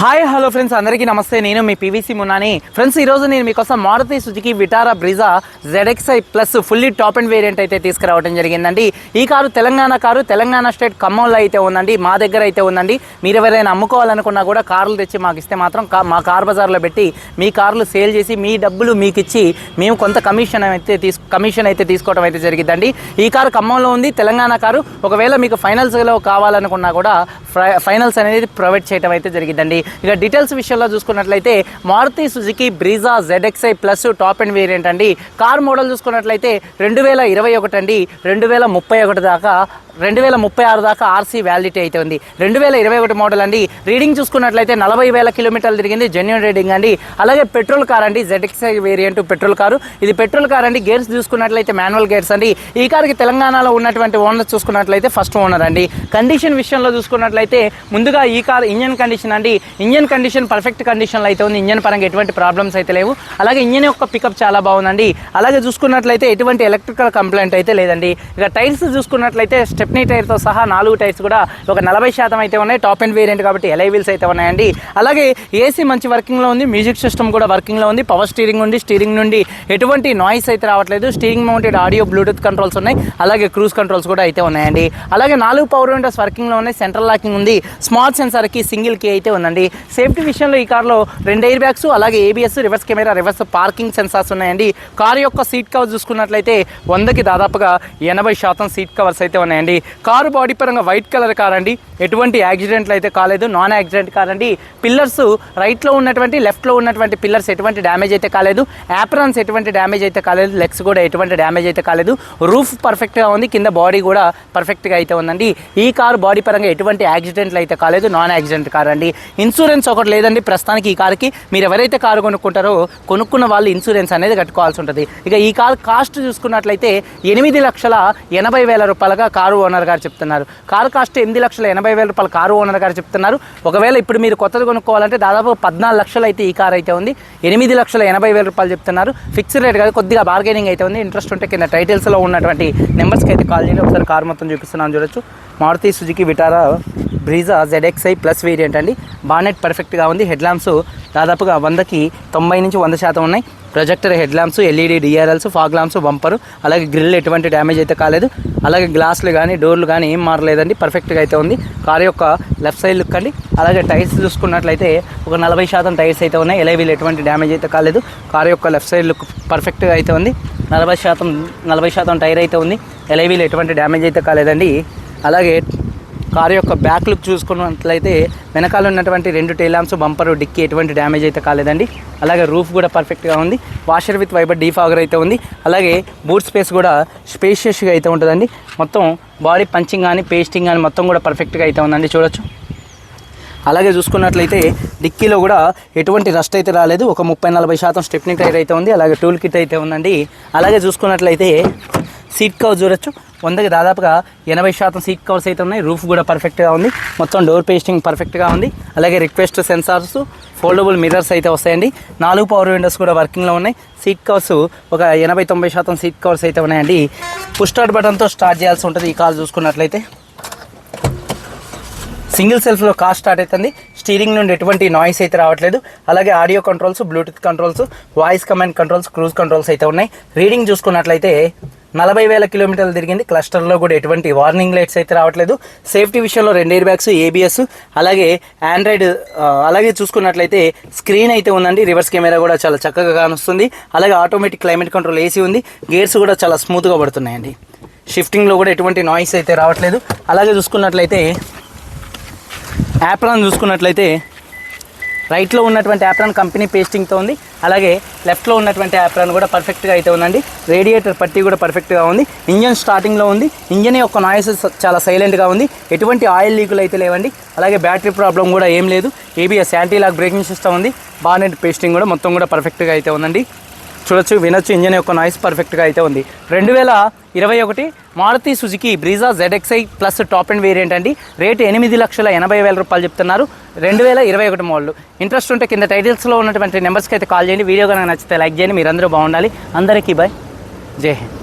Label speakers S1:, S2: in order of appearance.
S1: Hi hello friends అందరికీ నమస్తే. నేను మీ పీవీసీ మున్నాని. ఫ్రెండ్స్ ఈరోజు నేను మీకోసం Maruti Suzuki Vitara Brezza ZXI plus fully top and variant అయితే తీసుకురావడం జరిగిందండి. ఈ car Telangana car Telangana state ఖమ్మంలో అయితే ఉందండి. మా దగ్గర అయితే ఉందండి. మీరు ఎవరైనా అమ్ముకోవాలనుకున్నా కూడా కార్లు తెచ్చి మాకు ఇస్తే మాత్రం మా కార్ బజార్లో పెట్టి మీ కార్లు సేల్ చేసి మీ డబ్బులు మీకు ఇచ్చి మేము కొంత కమిషన్ అయితే తీసు కమిషన్ అయితే తీసుకోవడం అయితే జరిగిందండి. ఈ కారు ఖమ్మంలో ఉంది తెలంగాణ కారు. ఒకవేళ మీకు ఫైనల్స్లో కావాలనుకున్నా కూడా ఫై- ఫైనల్స్ అనేది ప్రొవైడ్ చేయడం అయితే జరిగిందండి. ఇక డీటెయిల్స్ విషయంలో చూసుకున్నట్లయితే Maruti Suzuki Brezza ZXI plus top and variant అండి. కార్ మోడల్ చూసుకున్నట్లయితే రెండు వేల ఇరవై ఒకటి అండి. రెండు వేల ముప్పై ఒకటి దాకా రెండు వేల ముప్పై ఆరు దాకా ఆర్సీ వ్యాలిడిటీ అయితే ఉంది. రెండు వేల ఇరవై ఒకటి మోడల్ అండి. రీడింగ్ చూసుకున్నట్లయితే నలభై వేల కిలోమీటర్లు తిరిగింది. జెన్యున్ రీడింగ్ అండి. అలాగే పెట్రోల్ కార్ అండి. ZXI variant petrol car. ఇది పెట్రోల్ కార్ అండి. గేర్స్ చూసుకున్నట్లయితే మాన్యువల్ గేర్స్ అండి. ఈ కార్కి తెలంగాణలో ఉన్నటువంటి ఓనర్ చూసుకున్నట్లయితే ఫస్ట్ ఓనర్ అండి. కండిషన్ విషయంలో చూసుకున్నట్లయితే ముందుగా ఈ కార్ ఇంజన్ కండిషన్ అండి. ఇంజన్ కండిషన్ పర్ఫెక్ట్ కండిషన్లో అయితే ఉంది. ఇంజన్ పరంగా ఎటువంటి ప్రాబ్లమ్స్ అయితే లేవు. అలాగే ఇంజన్ యొక్క పికప్ చాలా బాగుందండి. అలాగే చూసుకున్నట్లయితే ఎటువంటి ఎలక్ట్రికల్ కంప్లైంట్ అయితే లేదండి. ఇక టైర్స్ చూసుకున్నట్లయితే స్టెప్నీ టైర్తో సహా నాలుగు టైర్స్ కూడా ఒక నలభై శాతం అయితే ఉన్నాయి. టాప్ అండ్ వేరియంట్ కాబట్టి ఎలై వీల్స్ అయితే ఉన్నాయండి. అలాగే ఏసీ మంచి వర్కింగ్లో ఉంది. మ్యూజిక్ సిస్టమ్ కూడా వర్కింగ్లో ఉంది. పవర్ స్టీరింగ్ ఉంది. స్టీరింగ్ నుండి ఎటువంటి నాయిస్ అయితే రావట్లేదు. Steering mounted audio bluetooth controls ఉన్నాయి. అలాగే క్రూజ్ కంట్రోల్స్ కూడా అయితే ఉన్నాయండి. అలాగే నాలుగు పవర్ విండోస్ వర్కింగ్లో ఉన్నాయి. సెంట్రల్ లాకింగ్ ఉంది. స్మార్ట్ సెన్సార్కి సింగిల్ కీ అయితే ఉందండి. సేఫ్టీ విషయంలో ఈ కార్లో రెండు ఎయిర్ బ్యాగ్స్ అలాగే ABS reverse camera reverse parking sensors ఉన్నాయండి. కార్ యొక్క సీట్ కవర్ చూసుకున్నట్లయితే వందకి దాదాపుగా ఎనభై శాతం సీట్ కవర్స్ అయితే ఉన్నాయండి. కారు బాడీ పరంగా వైట్ కలర్ కార్ అండి ఎటువంటి యాక్సిడెంట్లు అయితే కాలేదు. నాన్ యాక్సిడెంట్ కార్ అండి పిల్లర్స్ రైట్లో ఉన్నటువంటి లెఫ్ట్లో ఉన్నటువంటి పిల్లర్స్ ఎటువంటి డ్యామేజ్ అయితే కాలేదు. యాప్రాన్స్ ఎటువంటి డ్యామేజ్ అయితే కాలేదు. లెగ్స్ కూడా ఎటువంటి డ్యామేజ్ అయితే కాలేదు. రూఫ్ పర్ఫెక్ట్గా ఉంది. కింద బాడీ కూడా పర్ఫెక్ట్గా అయితే ఉందండి. ఈ కారు బాడీ పరంగా ఎటువంటి యాక్సిడెంట్లు అయితే కాలేదు. నాన్ యాక్సిడెంట్ కార్ అండి ఇన్సూరెన్స్ ఒకటి లేదండి. ప్రస్తుతానికి ఈ కార్కి మీరు ఎవరైతే కారు కొనుక్కుంటారో కొనుక్కున్న వాళ్ళు ఇన్సూరెన్స్ అనేది కట్టుకోవాల్సి ఉంటుంది. ఇక ఈ కార్ కాస్ట్ చూసుకున్నట్లయితే ఎనిమిది లక్షల ఎనభై వేల రూపాయలుగా కారు ఓనర్ గారు చెప్తున్నారు. కారు కాస్ట్ ఎనిమిది లక్షల ఎనభై వేల రూపాయలు కారు ఓనర్ గారు చెప్తున్నారు. ఒకవేళ ఇప్పుడు మీరు కొత్తది కొనుక్కోవాలంటే దాదాపు పద్నాలుగు లక్షలు అయితే ఈ కార్ అయితే ఉంది. ఎనిమిది లక్షల ఎనభై వేల రూపాయలు చెప్తున్నారు. ఫిక్స్డ్ రేట్ కాదు కొద్దిగా బార్గెనింగ్ అయితే ఉంది. ఇంట్రెస్ట్ ఉంటే కింద టైటిల్స్లో ఉన్నటువంటి నెంబర్స్కి అయితే కాల్ చేయండి. ఒకసారి కార్ మొత్తం చూపిస్తున్నాను చూడొచ్చు. Maruti Suzuki Vitara? Brezza ZXI plus variant అండి. బానెట్ పర్ఫెక్ట్గా ఉంది. హెడ్ ల్యాంప్స్ దాదాపుగా వందకి తొంభై నుంచి వంద శాతం ఉన్నాయి. Projector head lamps LED DRLs fog lamps bumper అలాగే గ్రిల్ ఎటువంటి డ్యామేజ్ అయితే కాలేదు. అలాగే గ్లాసులు కానీ డోర్లు కానీ ఏం మారలేదండి. పర్ఫెక్ట్గా అయితే ఉంది. కార్ యొక్క లెఫ్ట్ సైడ్ లుక్ అండి. అలాగే టైర్స్ చూసుకున్నట్లయితే ఒక నలభై శాతం టైర్స్ అయితే ఉన్నాయి. ఎలైవీలు ఎటువంటి డ్యామేజ్ అయితే కాలేదు. కార్ యొక్క లెఫ్ట్ సైడ్ లుక్ పర్ఫెక్ట్గా అయితే ఉంది. నలభై శాతం నలభై శాతం టైర్ అయితే ఉంది. ఎలైవీలు ఎటువంటి డ్యామేజ్ అయితే కాలేదండి. అలాగే కారు యొక్క బ్యాక్ లుక్ చూసుకున్నట్లయితే వెనకాల ఉన్నటువంటి రెండు టైల్ బంపరు బంపర్ డిక్కి ఎటువంటి డ్యామేజ్ అయితే కాలేదండి. అలాగే రూఫ్ కూడా పర్ఫెక్ట్గా ఉంది. వాషర్ విత్ వైబర్ డీఫాగర్ అయితే ఉంది. అలాగే బూట్ స్పేస్ కూడా స్పేషియస్గా అయితే ఉంటుందండి. మొత్తం బాడీ పంచింగ్ కానీ పేస్టింగ్ కానీ మొత్తం కూడా పర్ఫెక్ట్గా అయితే ఉందండి. చూడొచ్చు. అలాగే చూసుకున్నట్లయితే డిక్కీలో కూడా ఎటువంటి రస్ట్ అయితే రాలేదు. ఒక ముప్పై నలభై శాతం స్టెప్నిక్ టైర్ అయితే ఉంది. అలాగే టూల్ కిట్ అయితే ఉందండి. అలాగే చూసుకున్నట్లయితే సీట్ కవర్ చూడొచ్చు. వందకి దాదాపుగా ఎనభై శాతం సీట్ కవర్స్ అయితే ఉన్నాయి. రూఫ్ కూడా పర్ఫెక్ట్గా ఉంది. మొత్తం డోర్ పేస్టింగ్ పర్ఫెక్ట్గా ఉంది. అలాగే రిక్వెస్ట్ సెన్సార్స్ ఫోల్డబుల్ మిర్రర్స్ అయితే వస్తాయండి. నాలుగు పవర్ విండోస్ కూడా వర్కింగ్లో ఉన్నాయి. సీట్ కవర్స్ ఒక ఎనభై తొంభై శాతం సీట్ కవర్స్ అయితే ఉన్నాయండి. పుష్ స్టార్ట్ బటన్తో స్టార్ట్ చేయాల్సి ఉంటుంది ఈ కాల్ చూసుకున్నట్లయితే. సింగిల్ సెల్ఫ్లో కార్ స్టార్ట్ అవుతుంది. స్టీరింగ్ నుండి ఎటువంటి నాయిస్ అయితే రావట్లేదు. అలాగే audio controls bluetooth controls voice command controls cruise controls అయితే ఉన్నాయి. రీడింగ్ చూసుకున్నట్లయితే నలభై వేల కిలోమీటర్లు తిరిగింది. క్లస్టర్లో కూడా ఎటువంటి వార్నింగ్ లైట్స్ అయితే రావట్లేదు. సేఫ్టీ విషయంలో రెండు ఎయిర్ బ్యాగ్స్ ఏబిఎస్ అలాగే ఆండ్రాయిడ్ అలాగే చూసుకున్నట్లయితే స్క్రీన్ అయితే ఉందండి. రివర్స్ కెమెరా కూడా చాలా చక్కగా కానొస్తుంది. అలాగే ఆటోమేటిక్ క్లైమేట్ కంట్రోల్ ఏసీ ఉంది. గేర్స్ కూడా చాలా స్మూత్గా పడుతున్నాయండి. షిఫ్టింగ్లో కూడా ఎటువంటి నాయిస్ అయితే రావట్లేదు. అలాగే చూసుకున్నట్లయితే యాప్రాన్ చూసుకున్నట్లయితే రైట్లో ఉన్నటువంటి యాప్రాన్ కంపెనీ పేస్టింగ్తో ఉంది. అలాగే లెఫ్ట్లో ఉన్నటువంటి యాప్రాన్ కూడా పర్ఫెక్ట్గా అయితే ఉందండి. రేడియేటర్ పట్టి కూడా పర్ఫెక్ట్గా ఉంది. ఇంజన్ స్టార్టింగ్లో ఉంది. ఇంజన్ యొక్క నాయిస్ చాలా సైలెంట్గా ఉంది. ఎటువంటి ఆయిల్ లీకులు అయితే లేవండి. అలాగే బ్యాటరీ ప్రాబ్లం కూడా ఏం లేదు. ABS anti lock braking system ఉంది. బానెట్ పేస్టింగ్ కూడా మొత్తం కూడా పర్ఫెక్ట్గా అయితే ఉందండి. చూడొచ్చు వినొచ్చు ఇంజన్ యొక్క నాయిస్ పర్ఫెక్ట్గా అయితే ఉంది. రెండు వేల ఇరవై ఒకటి Maruti Suzuki Brezza ZXI plus top and variant అండి. రేటు ఎనిమిది లక్షల ఎనభై వేల రూపాయలు చెప్తున్నారు. రెండు వేల ఇరవై ఒకటి మోడల్. ఇంట్రెస్ట్ ఉంటే కింద టైటిల్స్లో ఉన్నటువంటి నెంబర్స్కి అయితే కాల్ చేయండి. వీడియో కనుక నచ్చితే లైక్ చేయండి. మీరందరూ బాగుండాలి. అందరికీ బాయ్ జై హింద్.